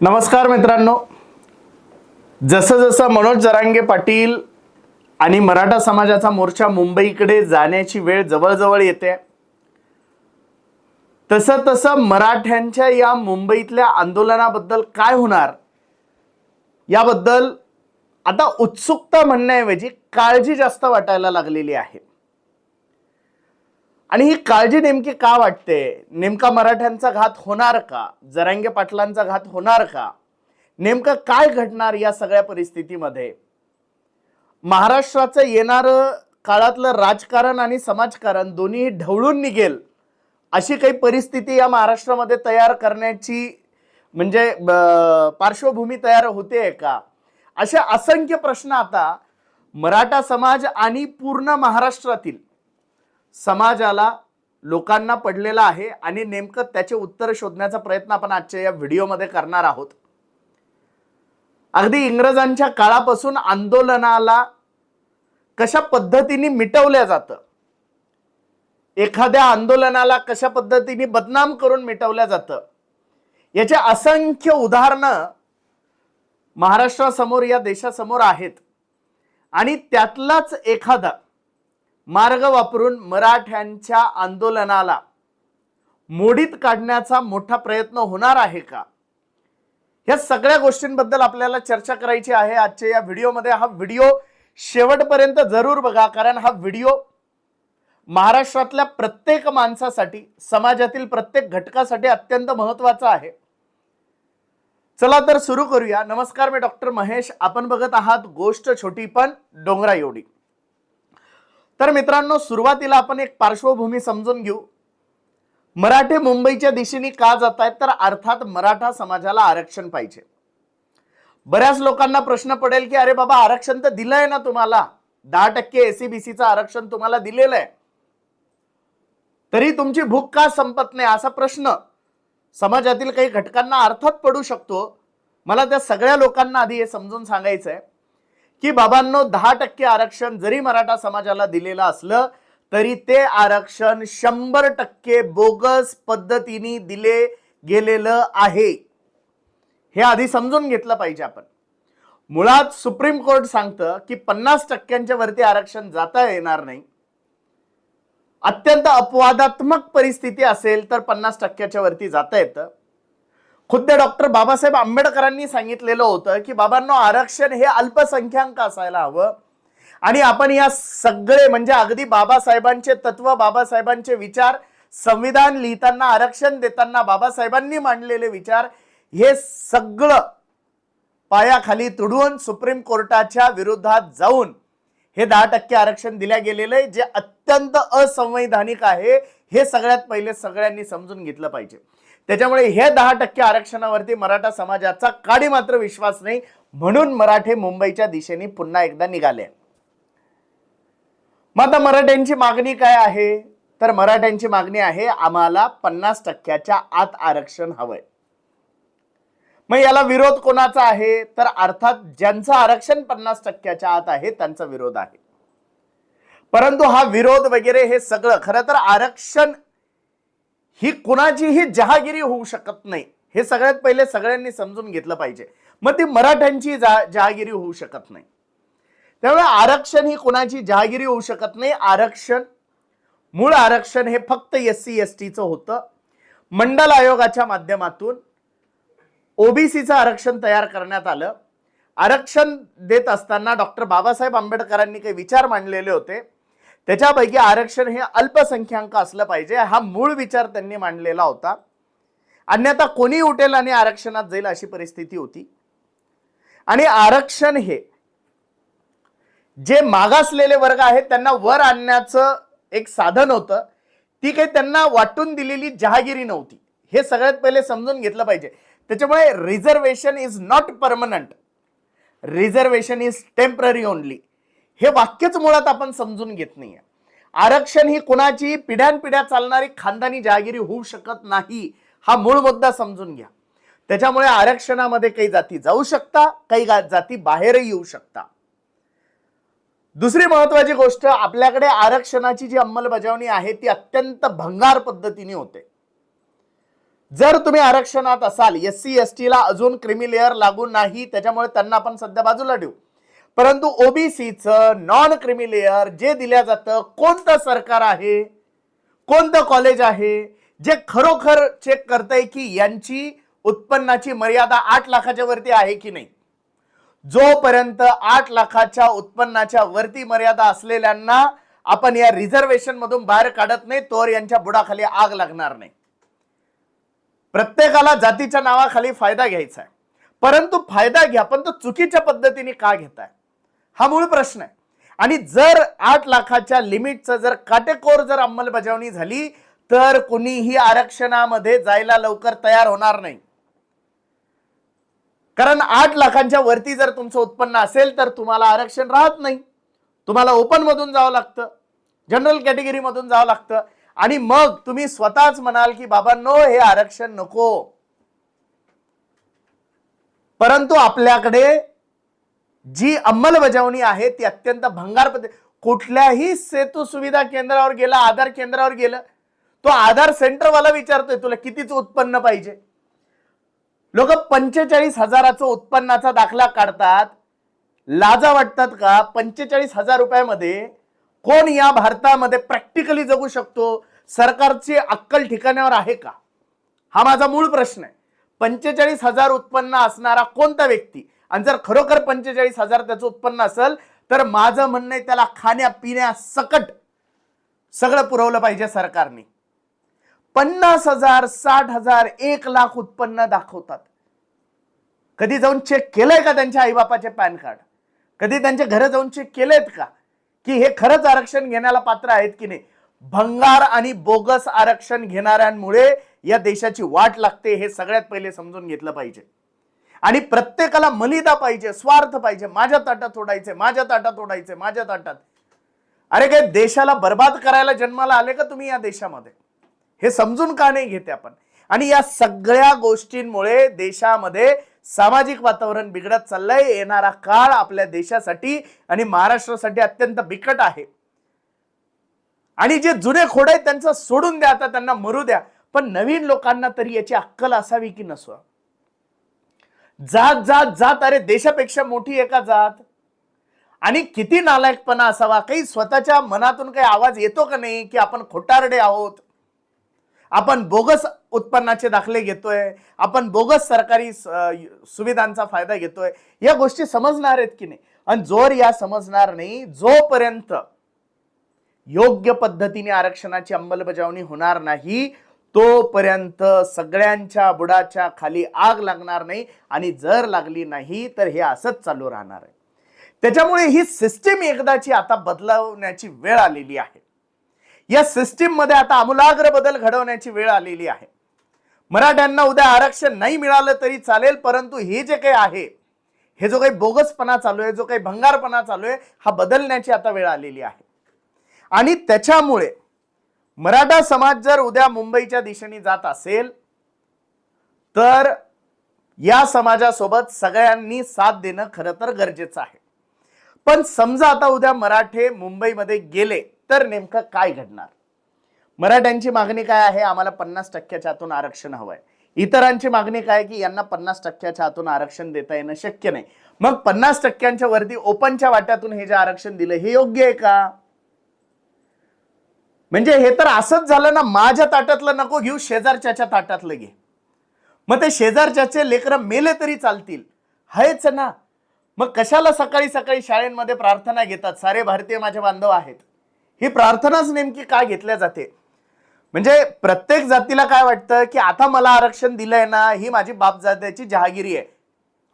नमस्कार मित्रांनो. जसं जसं मनोज जरांगे पाटील आणि मराठा समाजाचा मोर्चा मुंबईकडे जाण्याची वेळ जवळजवळ येते. तसं तसं मराठ्यांच्या या मुंबईतल्या आंदोलनाबद्दल काय होणार? याबद्दल आता उत्सुकता म्हणण्याऐवजी काळजी जास्त वाटायला लागलेली आहे. आणि ही काळजी नेमकी का वाटते? नेमका मराठ्यांचा घात होणार का? जरांगे पाटलांचा घात होणार का? नेमकं काय घडणार या सगळ्या परिस्थितीमध्ये? महाराष्ट्राचं येणारं काळातलं राजकारण आणि समाजकारण दोन्ही ढवळून निघेल अशी काही परिस्थिती या महाराष्ट्रामध्ये तयार करण्याची म्हणजे पार्श्वभूमी तयार होते का? असे असंख्य प्रश्न आता मराठा समाज आणि पूर्ण महाराष्ट्रातील समाजाला लोकांना पडलेला आहे आणि नेमकं त्याचे उत्तर शोधण्याचा प्रयत्न आपण आजच्या या व्हिडिओमध्ये करणार आहोत. अगदी इंग्रजांच्या काळापासून आंदोलनाला कशा पद्धतीने मिटवल्या जातं? एखाद्या आंदोलनाला कशा पद्धतीने बदनाम करून मिटवल्या जातं? याचे असंख्य उदाहरणं महाराष्ट्रासमोर या देशासमोर आहेत. आणि त्यातलाच एखादा मार्ग वापरून मराठ्यांच्या आंदोलनाला मोडीत काढण्याचा मोठा प्रयत्न होणार आहे का? या सगळ्या गोष्टींबद्दल आपल्याला चर्चा करायची आहे आजच्या या व्हिडिओमध्ये. हा व्हिडिओ शेवटपर्यंत जरूर बघा कारण हा व्हिडिओ महाराष्ट्रातल्या प्रत्येक माणसासाठी समाजातील प्रत्येक घटकासाठी अत्यंत महत्त्वाचा आहे. चला तर सुरू करूया. नमस्कार मी डॉक्टर महेश. आपण बघत आहात गोष्ट छोटी पण डोंगरा एवढी तर मित्रांनो सुरुवातीला आपण एक पार्श्वभूमी समजून घेऊ. मराठे मुंबईच्या दिशेने का जात आहेत तर अर्थात मराठा समाजाला आरक्षण पाहिजे. बऱ्याच लोकांना प्रश्न पडेल की अरे बाबा आरक्षण तर दिलंय ना तुम्हाला? दहा टक्के एसीबीसीचं आरक्षण तुम्हाला दिलेलं आहे. तरी तुमची भूक का संपत नाही? असा प्रश्न समाजातील काही घटकांना अर्थात पडू शकतो. मला त्या सगळ्या लोकांना आधी हे समजून सांगायचं आहे की बाबांनो दहा टक्के आरक्षण जरी मराठा समाजाला दिलेलं असलं तरी ते आरक्षण शंभर टक्के बोगस पद्धतीने दिले गेलेलं आहे. हे आधी समजून घेतलं पाहिजे आपण. मुळात सुप्रीम कोर्ट सांगतं की पन्नास टक्क्यांच्या वरती आरक्षण जाता येणार नाही. अत्यंत अपवादात्मक परिस्थिती असेल तर पन्नास टक्क्याच्या वरती जाता येतं. खुद्द डॉक्टर बाबासाहेब आंबेडकरांनी सांगितलेलं होतं की बाबांनो आरक्षण हे अल्पसंख्याक असायला हवं. आणि आपण या सगळे म्हणजे अगदी बाबासाहेबांचे तत्व बाबासाहेबांचे विचार संविधान लिहिताना आरक्षण देताना बाबासाहेबांनी मांडलेले विचार हे सगळं पायाखाली तुडवून सुप्रीम कोर्टाच्या विरोधात जाऊन हे दहा टक्के आरक्षण दिल्या गेलेलं आहे जे अत्यंत असंवैधानिक आहे. हे सगळ्यात पहिले सगळ्यांनी समजून घेतलं पाहिजे. त्याच्यामुळे हे दहा टक्के आरक्षणावरती मराठा समाजाचा काडी मात्र विश्वास नाही म्हणून मराठे मुंबईच्या दिशेने पुन्हा एकदा निघाले. मग आता मराठ्यांची मागणी काय आहे? तर मराठ्यांची मागणी आहे आम्हाला पन्नास टक्क्याच्या आत आरक्षण हवंय. मग याला विरोध कोणाचा आहे? तर अर्थात ज्यांचं आरक्षण पन्नास टक्क्याच्या आत आहे त्यांचा विरोध आहे. परंतु हा विरोध वगैरे हे सगळं खरं तर आरक्षण ही कुणाचीही जहागिरी होऊ शकत नाही. हे सगळ्यात पहिले सगळ्यांनी समजून घेतलं पाहिजे. मग ती मराठ्यांची जा जहागिरी होऊ शकत नाही. त्यामुळे आरक्षण ही कुणाची जहागिरी होऊ शकत नाही. आरक्षण मूळ आरक्षण हे फक्त एस सी एस टीचं होतं. मंडल आयोगाच्या माध्यमातून ओबीसीचं आरक्षण तयार करण्यात आलं. आरक्षण देत असताना डॉक्टर बाबासाहेब आंबेडकरांनी काही विचार मांडलेले होते. त्याच्यापैकी आरक्षण हे अल्पसंख्याक असलं पाहिजे. हा मूळ विचार त्यांनी मांडलेला होता. अन्यथा कोणी उठेल आणि आरक्षणात जाईल अशी परिस्थिती होती. आणि आरक्षण हे जे मागासलेले वर्ग आहेत त्यांना वर आणण्याचं एक साधन होतं. ती काही त्यांना वाटून दिलेली जहागिरी नव्हती. हे सगळ्यात पहिले समजून घेतलं पाहिजे. त्याच्यामुळे reservation is not permanent reservation is temporary only हे वाक्यच मुळात आपण समजून घेत नाहीये. आरक्षण ही कुणाची पिढ्यानपिढ्या चालणारी खानदानी जहागिरी होऊ शकत नाही हा मूळ मुद्दा समजून घ्या. त्याच्यामुळे आरक्षणामध्ये काही जाती जाऊ शकता काही जाती बाहेरही येऊ शकता. दुसरी महत्वाची गोष्ट आपल्याकडे आरक्षणाची जी अंमलबजावणी आहे ती अत्यंत भंगार पद्धतीने होते. जर तुम्ही आरक्षणात असाल एस सी एस टीला अजून क्रिमी लेअर लागू नाही त्याच्यामुळे त्यांना आपण सध्या बाजूला ठेवू. परंतु ओबीसीचं नॉन क्रिमिलेअर जे दिल्या जातं कोणतं सरकार आहे? कोणतं कॉलेज आहे? जे खरोखर चेक करतंय की यांची उत्पन्नाची मर्यादा आठ लाखाच्या वरती आहे की नाही? जोपर्यंत आठ लाखाच्या उत्पन्नाच्या वरती मर्यादा असलेल्यांना आपण या रिझर्वेशन मधून बाहेर काढत नाही तोर यांच्या बुडाखाली आग लागणार नाही. प्रत्येकाला जातीच्या नावाखाली फायदा घ्यायचा आहे. परंतु फायदा घ्या पण तो चुकीच्या पद्धतीने का घेताय? हा मूळ प्रश्न आहे. आणि जर आठ लाखाच्या लिमिटचं जर काटेकोर जर अंमलबजावणी झाली तर कुणीही आरक्षणामध्ये जायला लवकर तयार होणार नाही. कारण आठ लाखांच्या वरती जर तुमचं उत्पन्न असेल तर तुम्हाला आरक्षण राहत नाही. तुम्हाला ओपन मधून जावं लागतं. जनरल कॅटेगरी मधून जावं लागतं. आणि मग तुम्ही स्वतःच म्हणाल की बाबांनो हे आरक्षण नको. परंतु आपल्याकडे जी अंमलबजावणी आहे ती अत्यंत भंगार पद्धती कुठल्याही सेतू सुविधा केंद्रावर गेला आधार केंद्रावर गेलं तो आधार सेंटरवाला विचारतोय तुला कितीच उत्पन्न पाहिजे? लोक पंचेचाळीस हजाराचं उत्पन्नाचा दाखला काढतात. लाजा वाटतात का? पंचेचाळीस हजार रुपयामध्ये कोण या भारतामध्ये प्रॅक्टिकली जगू शकतो? सरकारची अक्कल ठिकाण्यावर आहे का? हा माझा मूळ प्रश्न आहे. पंचेचाळीस हजार उत्पन्न असणारा कोणता व्यक्ती? आणि जर खरोखर पंचेचाळीस हजार त्याचं उत्पन्न असेल तर माझं म्हणणं आहे त्याला खाण्या पिण्या सकट सगळं पुरवलं पाहिजे सरकारने. पन्नास हजार साठ हजार एक लाख उत्पन्न दाखवतात. कधी जाऊन चेक केलंय का त्यांच्या आईबापाचे पॅन कार्ड? कधी त्यांच्या घरं जाऊन चेक केलेत का? की हे खरंच आरक्षण घेण्याला पात्र आहेत की नाही? भंगार आणि बोगस आरक्षण घेणाऱ्यांमुळे या देशाची वाट लागते हे सगळ्यात पहिले समजून घेतलं पाहिजे. आणि प्रत्येकाला मलिदा पाहिजे स्वार्थ पाहिजे माझ्या ताटात ओढायचे माझ्या ताटात ओढायचे माझ्या ताटात. अरे काय देशाला बर्बाद करायला जन्माला आले का तुम्ही या देशामध्ये? हे समजून का नाही घेते आपण? आणि या सगळ्या गोष्टींमुळे देशामध्ये सामाजिक वातावरण बिघडत चाललंय येणारा काळ आपल्या देशासाठी आणि महाराष्ट्रासाठी अत्यंत बिकट आहे. आणि जे जुने खोड आहेत त्यांचं सोडून द्या आता त्यांना मरू द्या. पण नवीन लोकांना तरी याची अक्कल असावी की नसवा जात जात जात अरे देशापेक्षा मोठी आहे का जात. आणि किती नालायकपणा असावा काही स्वतःच्या मनातून काही आवाज येतो का नाही की आपण खोटारडे आहोत? आपण बोगस उत्पन्नाचे दाखले घेतोय आपण बोगस सरकारी सुविधांचा फायदा घेतोय या गोष्टी समजणार आहेत की नाही? आणि जोर या समजणार नाही जोपर्यंत योग्य पद्धतीने आरक्षणाची अंमलबजावणी होणार नाही तोपर्यंत सगळ्यांच्या बुडाच्या खाली आग लागणार नाही आणि जर लागली नाही तर हे असंच चालू राहणार आहे. त्याच्यामुळे ही सिस्टीम एकदाची आता बदलवण्याची वेळ आलेली आहे. या सिस्टीममध्ये आता आमूलाग्र बदल घडवण्याची वेळ आलेली आहे. मराठ्यांना उद्या आरक्षण नाही मिळालं तरी चालेल परंतु हे जे काही आहे हे जो काही बोगसपणा चालू आहे जो काही भंगारपणा चालू आहे हा बदलण्याची आता वेळ आलेली आहे. आणि त्याच्यामुळे मराठा समाज जर उद्या मुंबईच्या दिशेने जात असेल तर या समाजासोबत सगळ्यांनी साथ देणं खरं तर गरजेचं आहे. पण समजा आता उद्या मराठे मुंबईमध्ये गेले तर नेमकं काय घडणार? मराठ्यांची मागणी काय आहे? आम्हाला पन्नास टक्क्याच्या आतून आरक्षण हवं आहे. इतरांची मागणी काय की यांना पन्नास टक्क्याच्या आतून आरक्षण देता येणं शक्य नाही. मग पन्नास टक्क्यांच्या वरती ओपनच्या वाट्यातून हे जे आरक्षण दिलं हे योग्य आहे का? म्हणजे हे तर असंच झालं ना माझ्या ताटातलं नको घेऊ शेजारच्याच्या ताटातलं घे. मग ते शेजारच्याचे लेकरं मेले तरी चालतील. आहेच ना. मग कशाला सकाळी सकाळी शाळेमध्ये प्रार्थना घेतात? सारे भारतीय माझे बांधव आहेत. ही प्रार्थनाच नेमकी का घेतल्या जाते? म्हणजे प्रत्येक जातीला काय वाटतं की आता मला आरक्षण दिलंय ना ही माझी बापजात्याची जहागिरी आहे.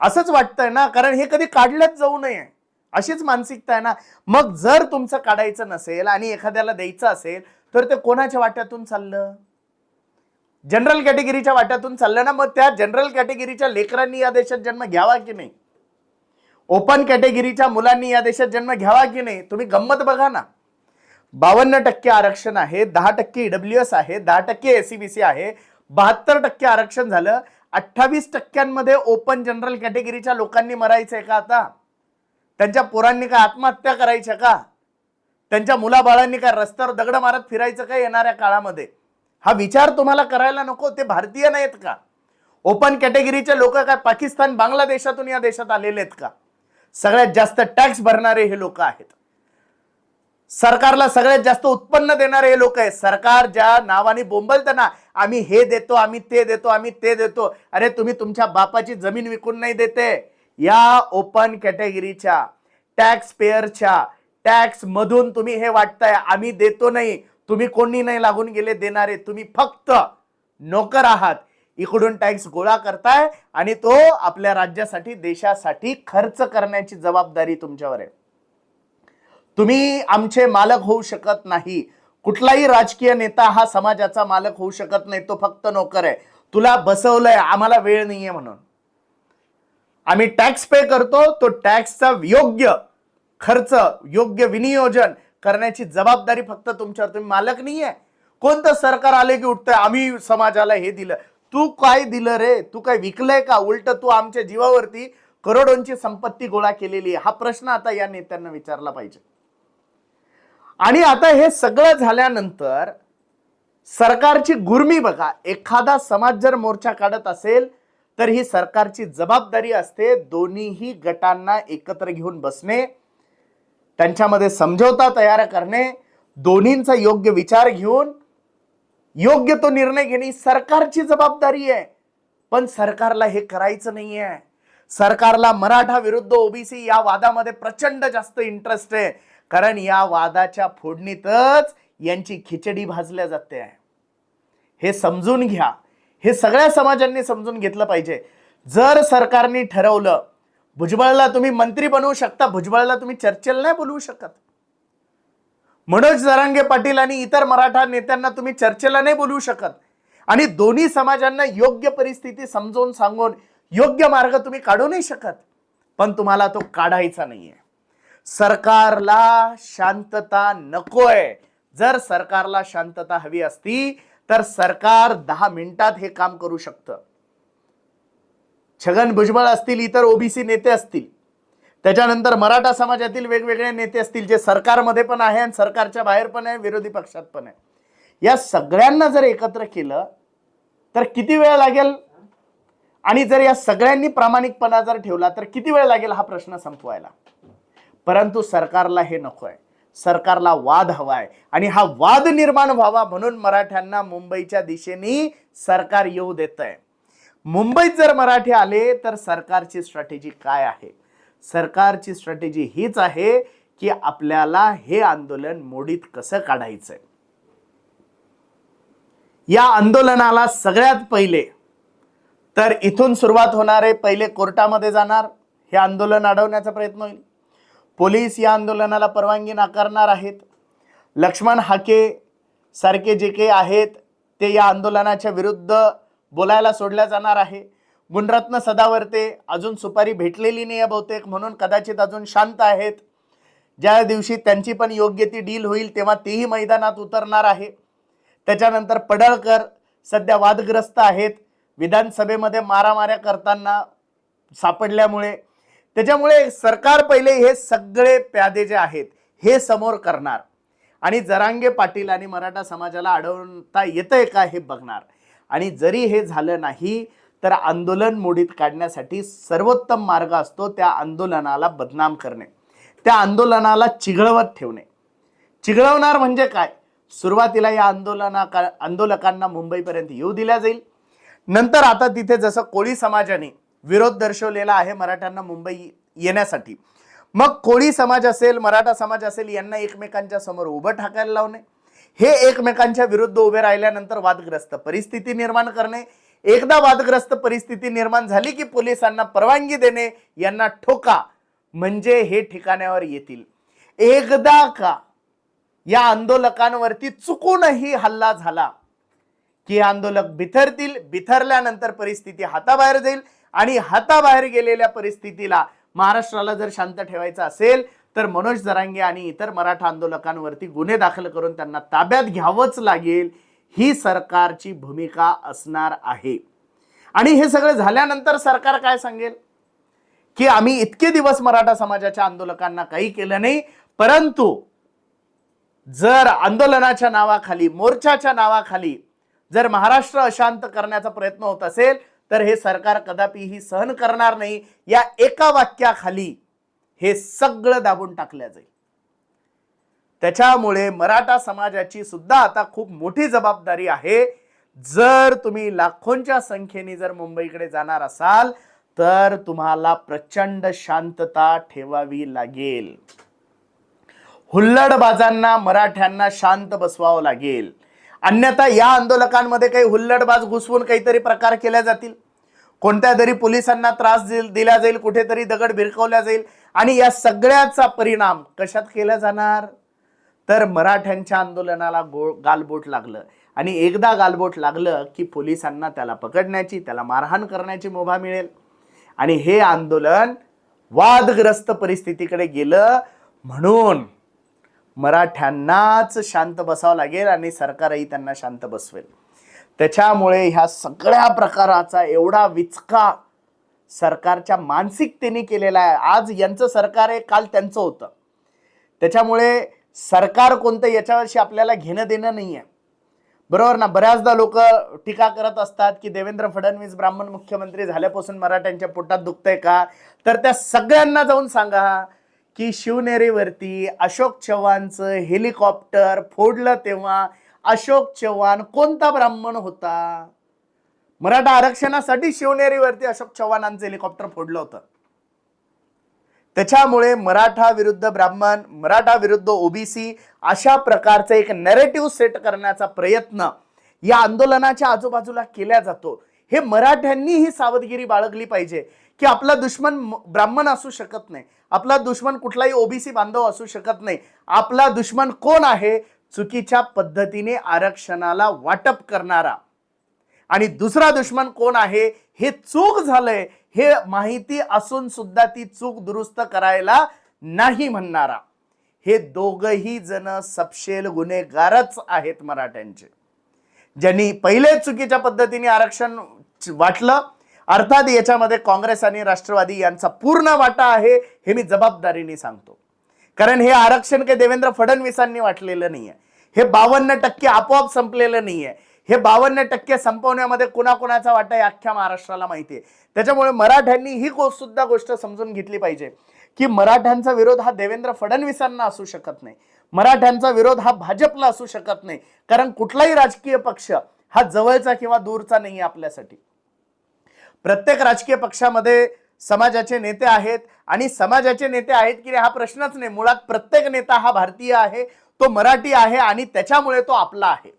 असंच वाटतंय ना कारण हे कधी काढलंच जाऊ नये. अशीच मानसिकता आहे ना. मग जर तुमचं काढायचं नसेल आणि एखाद्याला द्यायचं असेल तर ते कोणाच्या वाट्यातून चाललं? जनरल कॅटेगरीच्या वाट्यातून चाललं ना मग त्या जनरल कॅटेगरीच्या लेकरांनी या देशात जन्म घ्यावा की नाही? ओपन कॅटेगरीच्या मुलांनी या देशात जन्म घ्यावा की नाही? तुम्ही गंमत बघा ना. बावन्न टक्के आरक्षण आहे दहा टक्के ईडब्ल्यू एस आहे दहा टक्के एसीबीसी आहे बहात्तर टक्के आरक्षण झालं अठ्ठावीस टक्क्यांमध्ये ओपन जनरल कॅटेगरीच्या लोकांनी मरायचं आहे का आता? त्यांच्या पोरांनी काय आत्महत्या करायच्या का? त्यांच्या मुलाबाळांनी काय रस्त्यावर दगड मारत फिरायचं का येणाऱ्या काळामध्ये? हा विचार तुम्हाला करायला नको ते भारतीय नाहीत का? ओपन कॅटेगरीचे लोक काय पाकिस्तान बांगलादेशातून या देशात आलेले आहेत का? सगळ्यात जास्त टॅक्स भरणारे हे लोक आहेत. सरकारला सगळ्यात जास्त उत्पन्न देणारे हे लोक आहेत. सरकार ज्या नावाने बोंबलतं ना आम्ही हे देतो आम्ही ते देतो आम्ही ते देतो. अरे तुम्ही तुमच्या बापाची जमीन विकून नाही देते. या ओपन कॅटेगरीच्या टॅक्स पेअरच्या टॅक्स मधून तुम्ही हे वाटताय आम्ही देतो नाही तुम्ही कोणी नाही लागून गेले देणारे तुम्ही फक्त नोकर आहात. इकडून टॅक्स गोळा करताय आणि तो आपल्या राज्यासाठी देशासाठी खर्च करण्याची जबाबदारी तुमच्यावर आहे. तुम्ही आमचे मालक होऊ शकत नाही. कुठलाही राजकीय नेता हा समाजाचा मालक होऊ शकत नाही तो फक्त नोकर आहे. तुला बसवलंय आम्हाला वेळ नाहीये म्हणून. आम्ही टॅक्स पे करतो तो टॅक्सचा योग्य खर्च योग्य विनियोजन करण्याची जबाबदारी फक्त तुमच्यावर. तुम्ही मालक नाहीये. कोणतं सरकार आले की उठतंय आम्ही समाजाला हे दिलं. तू काय दिलं रे? तू काय विकलंय का? उलट तू आमच्या जीवावरती करोडोंची संपत्ती गोळा केलेली आहे. हा प्रश्न आता या नेत्यांना विचारला पाहिजे. आणि आता हे सगळं झाल्यानंतर सरकारची गुर्मी बघा. एखादा समाज जर मोर्चा काढत असेल तर ही सरकारची जबाबदारी असते दोन्हीही गटांना एकत्र घेऊन बसणे त्यांच्यामध्ये समझोता तयार करणे दोन्हींचा योग्य विचार घेऊन योग्य तो निर्णय घेणे सरकारची जबाबदारी आहे. पण सरकारला हे करायचं नाही आहे सरकारला मराठा विरुद्ध ओबीसी या वादामध्ये प्रचंड जास्त इंटरेस्ट आहे. कारण या वादाच्या फोडणीतच यांची खिचडी भाजल्या जाते. हे समजून घ्या. हे सगळ्या समाजांनी समजून घेतलं पाहिजे. जर सरकारने ठरवलं भुजबळला तुम्ही मंत्री बनवू शकता भुजबळला तुम्ही चर्चेला नाही बोलवू शकत. मनोज जरांगे पाटील आणि इतर मराठा नेत्यांना तुम्ही चर्चेला नाही बोलवू शकत. आणि दोन्ही समाजांना योग्य परिस्थिती समजवून सांगून योग्य मार्ग तुम्ही काढू नाही शकत. पण तुम्हाला तो काढायचा नाहीये. सरकारला शांतता नकोय. जर सरकारला शांतता हवी असती तर सरकार दहा मिनिटात हे काम करू शकतं. छगन भुजबळ असतील इतर ओबीसी नेते असतील त्याच्यानंतर मराठा समाजातील वेगवेगळे नेते असतील जे सरकारमध्ये पण आहे आणि सरकारच्या बाहेर पण आहे विरोधी पक्षात पण आहे. या सगळ्यांना जर एकत्र केलं तर किती वेळ लागेल? आणि जर या सगळ्यांनी प्रामाणिकपणा जर ठेवला तर किती वेळ लागेल हा प्रश्न संपवायला? परंतु सरकारला हे नको आहे सरकारला वाद हवाय आणि हा वाद निर्माण व्हावा म्हणून मराठ्यांना मुंबईच्या दिशेने सरकार येऊ देत आहे मुंबईत जर मराठी आले तर सरकारची स्ट्रॅटेजी काय आहे? सरकारची स्ट्रॅटेजी हीच आहे की आपल्याला हे आंदोलन मोडीत कसं काढायचंय. या आंदोलनाला सगळ्यात पहिले तर इथून सुरुवात होणारे पहिले कोर्टामध्ये जाणार. हे आंदोलन अडवण्याचा प्रयत्न होईल. पोलीस या आंदोलनाला परवानगी नाकारणार आहेत. लक्ष्मण हाके सारखे जे काही आहेत ते या आंदोलनाच्या विरुद्ध बोलायला सोडल्या जाणार आहे. गुणरत्न सदावर्ते अजून सुपारी भेटलेली नाही आहे बहुतेक म्हणून कदाचित अजून शांत आहेत. ज्या दिवशी त्यांची पण योग्य ती डील होईल तेव्हा तेही मैदानात उतरणार आहे. त्याच्यानंतर पडळकर सध्या वादग्रस्त आहेत. विधानसभेमध्ये मारामाऱ्या करताना सापडल्यामुळे त्याच्यामुळे सरकार पहिले हे सगळे प्यादे जे आहेत हे समोर करणार. आणि जरांगे पाटील आणि मराठा समाजाला अडवता येतंय का हे बघणार. आणि जरी हे झालं नाही तर आंदोलन मोडीत काढण्यासाठी सर्वोत्तम मार्ग असतो त्या आंदोलनाला बदनाम करणे. त्या आंदोलनाला चिघळवत ठेवणे. चिघळवणार म्हणजे काय? सुरुवातीला या आंदोलना आंदोलकांना मुंबईपर्यंत येऊ दिल्या जाईल. नंतर आता तिथे जसं कोळी समाजाने विरोध दर्शवलेला आहे मराठ्यांना मुंबई येण्यासाठी. मग कोळी समाज असेल मराठा समाज असेल यांना एकमेकांच्या समोर उभं ठाकायला लावणे. हे एकमेकांच्या विरुद्ध उभे राहिल्यानंतर वादग्रस्त परिस्थिती निर्माण करणे. एकदा वादग्रस्त परिस्थिती निर्माण झाली की पोलिसांना परवानगी देणे यांना ठोका. म्हणजे हे ठिकाण्यावर येतील. एकदा का या आंदोलकांवरती चुकूनही हल्ला झाला की आंदोलक बिथरतील बिथरल्यानंतर परिस्थिती हाताबाहेर जाईल आणि हाताबाहेर गेलेल्या परिस्थितीला महाराष्ट्राला जर शांत ठेवायचं असेल तर मनोज जरांगे आणि इतर मराठा आंदोलकांवरती गुन्हे दाखल करून त्यांना ताब्यात घ्यावंच लागेल ही सरकारची भूमिका असणार आहे. आणि हे सगळं झाल्यानंतर सरकार काय सांगेल? की आम्ही इतके दिवस मराठा समाजाच्या आंदोलकांना काही केलं नाही परंतु जर आंदोलनाच्या नावाखाली मोर्चाच्या नावाखाली जर महाराष्ट्र अशांत करण्याचा प्रयत्न होत असेल तर हे सरकार कदापिही सहन करणार नाही. या एका वाक्याखाली हे सगळं दाबून टाकल्या जाईल. त्याच्यामुळे मराठा समाजाची सुद्धा आता खूप मोठी जबाबदारी आहे. जर तुम्ही लाखोंच्या संख्येने जर मुंबईकडे जाणार असाल तर तुम्हाला प्रचंड शांतता ठेवावी लागेल. हुल्लडबाजांना मराठ्यांना शांत बसवावं लागेल. अन्यथा या आंदोलकांमध्ये काही हुल्लडबाज घुसवून काहीतरी प्रकार केल्या जातील. कोणत्या तरी पोलिसांना त्रास दिल- दिला जाईल कुठेतरी दगड भिरकवल्या जाईल आणि या सगळ्याचा परिणाम कशात केला जाणार? तर मराठ्यांच्या आंदोलनाला गो गालबोट लागलं. आणि एकदा गालबोट लागलं की पोलिसांना त्याला पकडण्याची त्याला मारहाण करण्याची मुभा मिळेल. आणि हे आंदोलन वादग्रस्त परिस्थितीकडे गेलं म्हणून मराठ्यांनाच शांत बसावं लागेल आणि सरकारही त्यांना शांत बसवेल. त्याच्यामुळे ह्या सगळ्या प्रकाराचा एवढा विचका सरकारच्या मानसिकतेने केलेला आहे. आज यांचं सरकार आहे काल त्यांचं होतं. त्याच्यामुळे सरकार कोणतं याच्यावरशी आपल्याला घेणं देणं नाही आहे बरोबर ना? बऱ्याचदा लोक टीका करत असतात की देवेंद्र फडणवीस ब्राह्मण मुख्यमंत्री झाल्यापासून मराठ्यांच्या पोटात दुखतंय का? तर त्या सगळ्यांना जाऊन सांगा. की शिवनेरीवरती अशोक चव्हाणचं हेलिकॉप्टर फोडलं तेव्हा अशोक चव्हाण कोणता ब्राह्मण होता? मराठा आरक्षणासाठी शिवनेरीवरती अशोक चव्हाणांचं हेलिकॉप्टर फोडलं होतं. त्याच्यामुळे मराठा विरुद्ध ब्राह्मण मराठा विरुद्ध ओबीसी अशा प्रकारचं एक नॅरेटिव्ह सेट करण्याचा प्रयत्न या आंदोलनाच्या आजूबाजूला केला जातो. हे मराठ्यांनी ही सावधगिरी बाळगली पाहिजे. की आपला दुश्मन ब्राह्मण असू शकत नाही. आपला दुश्मन कुठलाही ओबीसी बांधव असू शकत नाही. आपला दुश्मन कोण आहे? चुकीच्या पद्धतीने आरक्षणाला वाटप करणारा. आणि दुसरा दुश्मन कोण आहे? हे चूक झालंय. हे माहिती असून सुद्धा ती चूक दुरुस्त करायला नाही म्हणणारा. हे दोघही जण सपशेल गुन्हेगारच आहेत मराठ्यांचे. ज्यांनी पहिले चुकीच्या पद्धतीने आरक्षण वाटलं अर्थात याच्यामध्ये काँग्रेस आणि राष्ट्रवादी यांचा पूर्ण वाटा आहे हे मी जबाबदारीने सांगतो. कारण हे आरक्षण काही देवेंद्र फडणवीसांनी वाटलेलं नाहीये. हे बावन्न टक्के आपोआप संपलेलं नाहीये. हे बावन्न टक्के संपवण्यामध्ये कुणाकुणाचा वाटा आहे अख्ख्या महाराष्ट्राला माहिती आहे त्याच्यामुळे मराठ्यांनी ही गोष्ट सुद्धा गोष्ट समजून घेतली पाहिजे की मराठ्यांचा विरोध हा देवेंद्र फडणवीसांना असू शकत नाही. मराठ्यांचा विरोध हा भाजपला असू शकत नाही. कारण कुठलाही राजकीय पक्ष हा जवळचा किंवा दूरचा नाही आपल्यासाठी. प्रत्येक राजकीय पक्षामध्ये समाजाचे नेते आहेत आणि समाजाचे नेते आहेत की नाही हा प्रश्नच नाही. मुळात प्रत्येक नेता हा भारतीय आहे तो मराठी आहे आणि त्याच्यामुळे तो आपला आहे.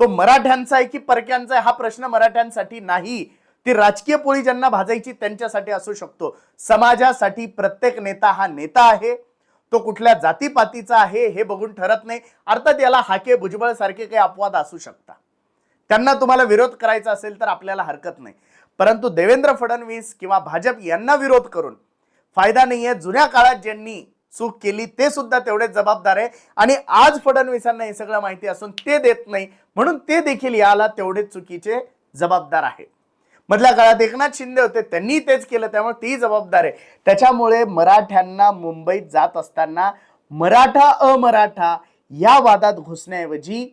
तो मराठ्यांचा आहे की परक्यांचा आहे हा प्रश्न मराठ्यांसाठी नाही. ती राजकीय पोळी ज्यांना भाजायची त्यांच्यासाठी असू शकतो. समाजासाठी प्रत्येक नेता हा नेता आहे. तो कुठल्या जातीपातीचा आहे हे बघून ठरत नाही. अर्थात याला हाके भुजबळ सारखे काही अपवाद असू शकता त्यांना तुम्हाला विरोध करायचा असेल तर आपल्याला हरकत नाही. परंतु देवेंद्र फडणवीस किंवा भाजप यांना विरोध करून फायदा नाहीये जुन्या काळात ज्यांनी चूक केली ते सुद्धा तेवढेच जबाबदार आहे. आणि आज फडणवीसांना हे सगळं माहिती असून ते देत नाही म्हणून ते देखील याला तेवढेच चुकीचे जबाबदार आहे मधल्या काळात एकनाथ शिंदे होते त्यांनी तेच केलं त्यामुळे ती जबाबदार आहे. त्याच्यामुळे मराठ्यांना मुंबईत जात असताना मराठा अमराठा या वादात घुसण्याऐवजी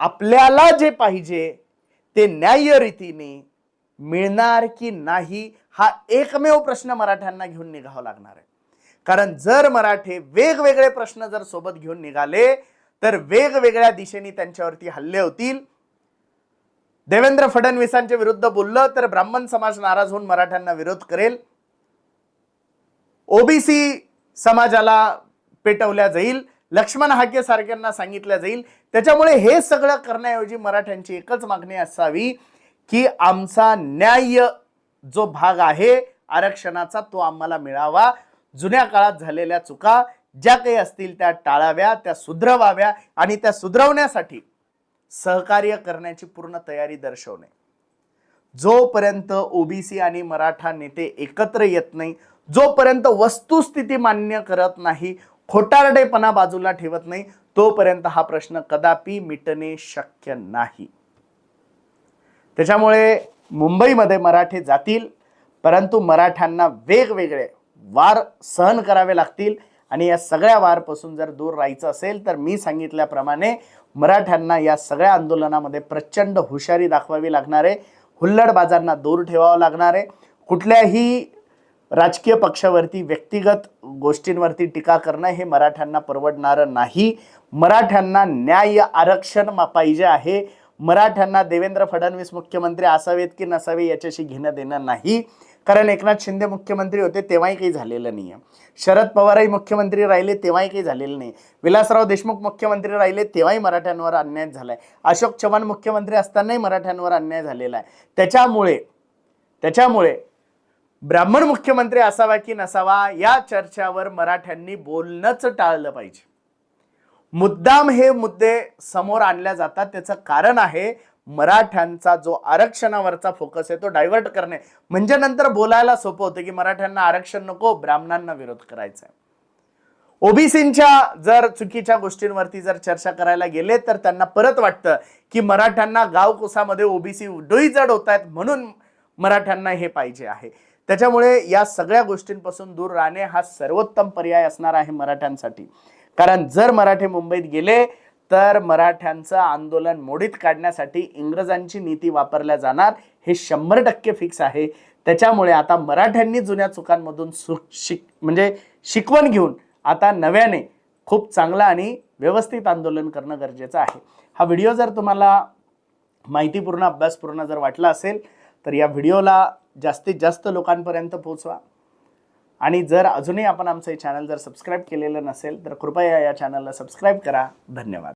आपल्याला जे पाहिजे ते न्याय्य रीतीने मिळणार की नाही हा एकमेव प्रश्न मराठ्यांना घेऊन निघावा लागणार आहे. कारण जर मराठे वेगवेगळे प्रश्न जर सोबत घेऊन निघाले तर वेगवेगळ्या दिशेने त्यांच्यावरती हल्ले होतील. देवेंद्र फडणवीसांच्या विरुद्ध बोललं तर ब्राह्मण समाज नाराज होऊन मराठ्यांना विरोध करेल. ओबीसी समाजाला पेटवल्या जाईल. लक्ष्मण हाके सारख्यांना सांगितल्या जाईल. त्याच्यामुळे हे सगळं करण्याऐवजी मराठ्यांची एकच मागणी असावी की आमचा न्याय्य जो भाग आहे आरक्षणाचा तो आम्हाला मिळावा. जुन्या काळात झालेल्या चुका ज्या काही असतील त्या टाळाव्या त्या सुधरवाव्या आणि त्या सुधरवण्यासाठी सहकार्य करण्याची पूर्ण तयारी दर्शवणे. जोपर्यंत ओबीसी आणि मराठा नेते एकत्र येत नाही जोपर्यंत वस्तुस्थिती मान्य करत नाही खोटारडेपणा बाजूला ठेवत नाही तोपर्यंत हा प्रश्न कदापि मिटणे शक्य नाही. त्याच्यामुळे मुंबईमध्ये मराठे जातील परंतु मराठ्यांना वेगवेगळे वार सहन करावे लागतील. आणि या सगळ्या वारपासून जर दूर राहायचं असेल तर मी सांगितल्याप्रमाणे मराठ्यांना या सगळ्या आंदोलनामध्ये प्रचंड हुशारी दाखवावी लागणार आहे. हुल्लडबाजांना दूर ठेवावं लागणार आहे. कुठल्याही राजकीय पक्षावरती व्यक्तिगत गोष्टींवरती टीका करणं हे मराठ्यांना परवडणारं नाही. मराठ्यांना न्याय आरक्षण मा- पाहिजे आहे. मराठ्यांना देवेंद्र फडणवीस मुख्यमंत्री असावेत की नसावे याच्याशी घेणं देणं नाही. कारण एकनाथ शिंदे मुख्यमंत्री होते तेव्हाही काही झालेलं नाही आहे शरद पवारही मुख्यमंत्री राहिले तेव्हाही काही झालेलं नाही. विलासराव देशमुख मुख्यमंत्री राहिले तेव्हाही मराठ्यांवर अन्याय झाला आहे अशोक चव्हाण मुख्यमंत्री असतानाही मराठ्यांवर अन्याय झालेला आहे. त्याच्यामुळे त्याच्यामुळे ब्राह्मण मुख्यमंत्री असावा की नसावा या चर्चावर मराठ्यांनी बोलणंच टाळलं पाहिजे. मुद्दाम हे मुद्दे समोर आणल्या जातात. त्याचं कारण आहे मराठ्यांचा जो आरक्षणावरचा फोकस आहे तो डायव्हर्ट करणे. म्हणजे नंतर बोलायला सोपं होतं की मराठ्यांना आरक्षण नको ब्राह्मणांना विरोध करायचा आहे. ओबीसींच्या जर चुकीच्या गोष्टींवरती जर चर्चा करायला गेले तर त्यांना परत वाटतं की मराठ्यांना गावकुसामध्ये ओबीसी डोई जड होत आहेत म्हणून मराठ्यांना हे पाहिजे आहे. त्याच्यामुळे या सगळ्या गोष्टींपासून दूर राहणे हा सर्वोत्तम पर्याय असणार आहे मराठ्यांसाठी. कारण जर मराठे मुंबईत गेले तर मराठ्यांचं आंदोलन मोडीत काढण्यासाठी इंग्रजांची नीती वापरल्या जाणार हे शंभर टक्के फिक्स आहे. त्याच्यामुळे आता मराठ्यांनी जुन्या चुकांमधून सु शिक म्हणजे शिकवण घेऊन आता नव्याने खूप चांगलं आणि व्यवस्थित आंदोलन करणं गरजेचं आहे. हा व्हिडिओ जर तुम्हाला माहितीपूर्ण अभ्यासपूर्ण जर वाटला असेल तर या व्हिडिओला जास्तीत जास्त लोकांपर्यंत पोहोचवा. आणि जर अजूनही आपण आमचं हे चॅनल जर सबस्क्राईब केलेलं नसेल तर कृपया या चॅनलला सबस्क्राईब करा. धन्यवाद.